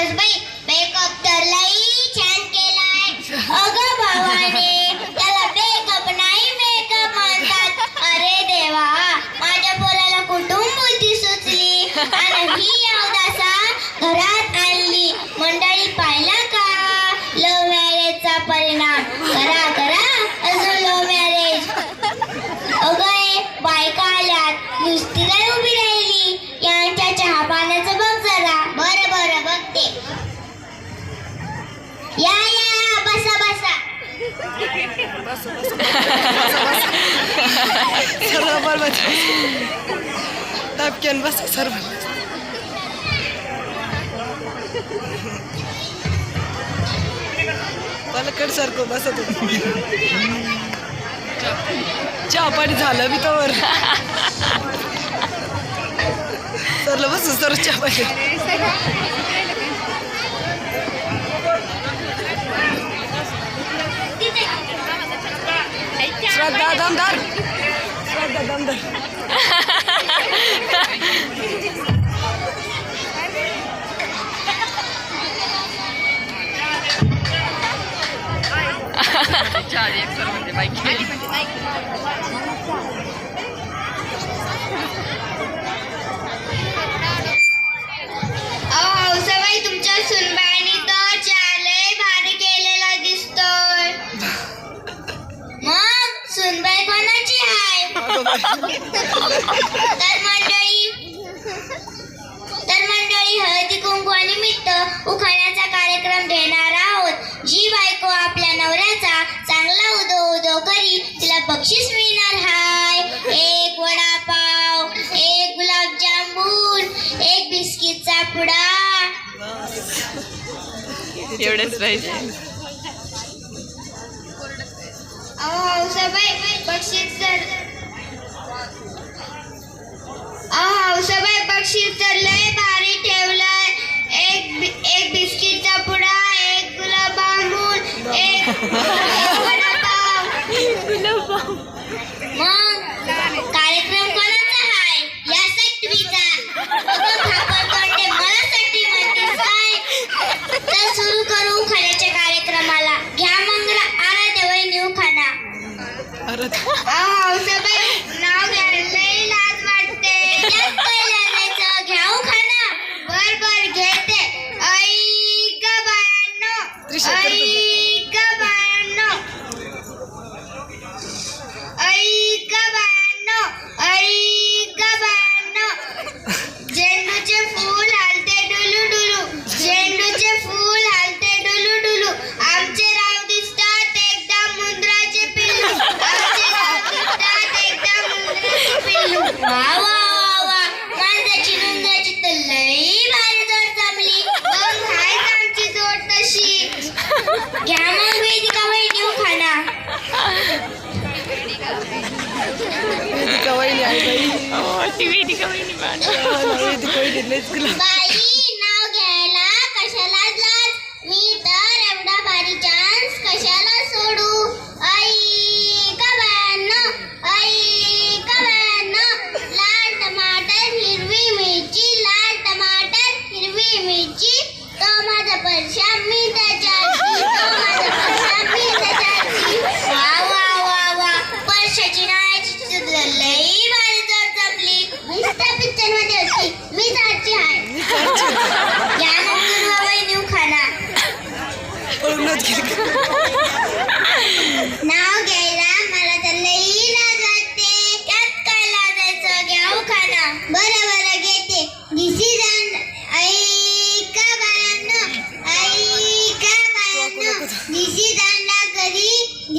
les ve बसो सर्व बरोबर तापक्यान बस सर्व पलकड सारखं बसत चहापाणी झालं मी तर सरलं बस. सर चहापाणी Shraddha Damdar. Shraddha Damdar. Çağırayım. सुनबाई कोणाची आहे? तर मंडळी तर मंडळी हळदी कुंकवानिमित्त उखाण्याचा कार्यक्रम घेणार आहोत. जी बायको आपल्या नवऱ्याचा चांगला उदो उदो करी तिला बक्षीस मिळणार. हाय एक वडापाव एक गुलाबजामून एक बिस्किटचा पुडा. एवढंच पाहिजे. हौसाबाई बक्षीस तर हौसाबाई बक्षीस तर लय भारी ठेवलाय एक एक बिस्किटचा पुडा एक गुलाब बांबून एक Oh, TV di kau ini mana? Oh, TV dikau ini, let's go. Bye.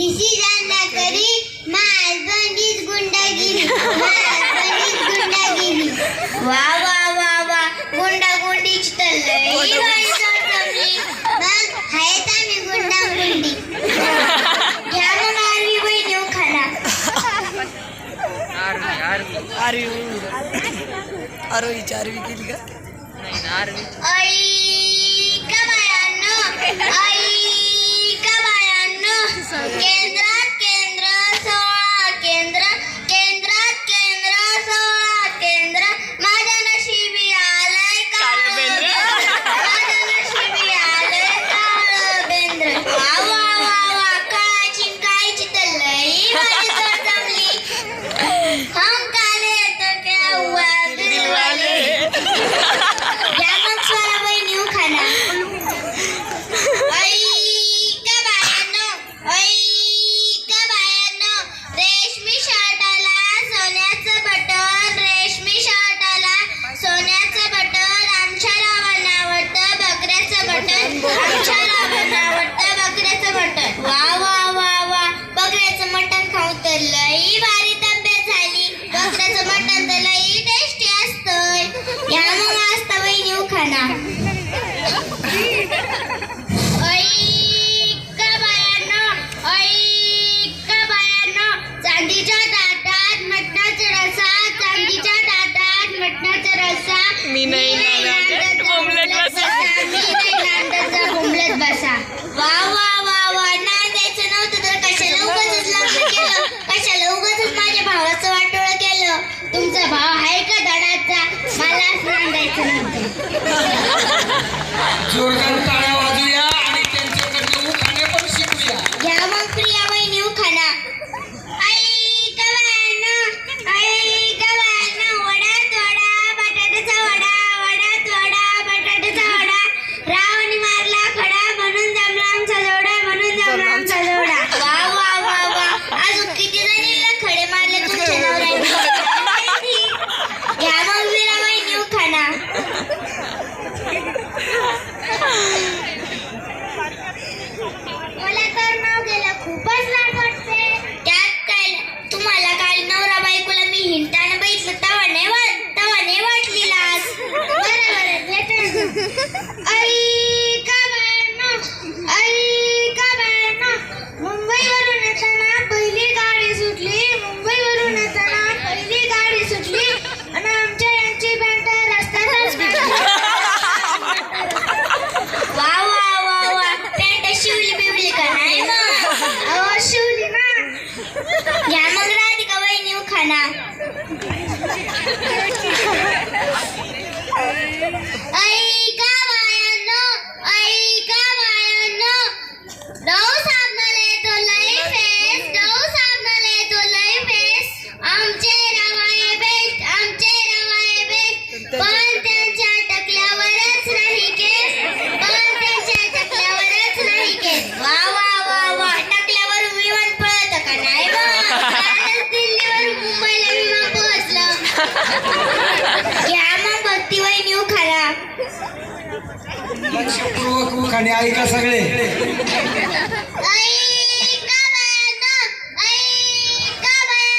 निशिरांना करी माय बंडीच वा वा वा वा. गुंडा गुंडीच तर लई आरवी आरवी आरवी. केली का? नाही आरवी. So. मी नाही बोंबलेत माझ्या भावाचं वाटोळ केलं? तुमचा भाव आहे का दडाचा? आणि ऐका सगळे.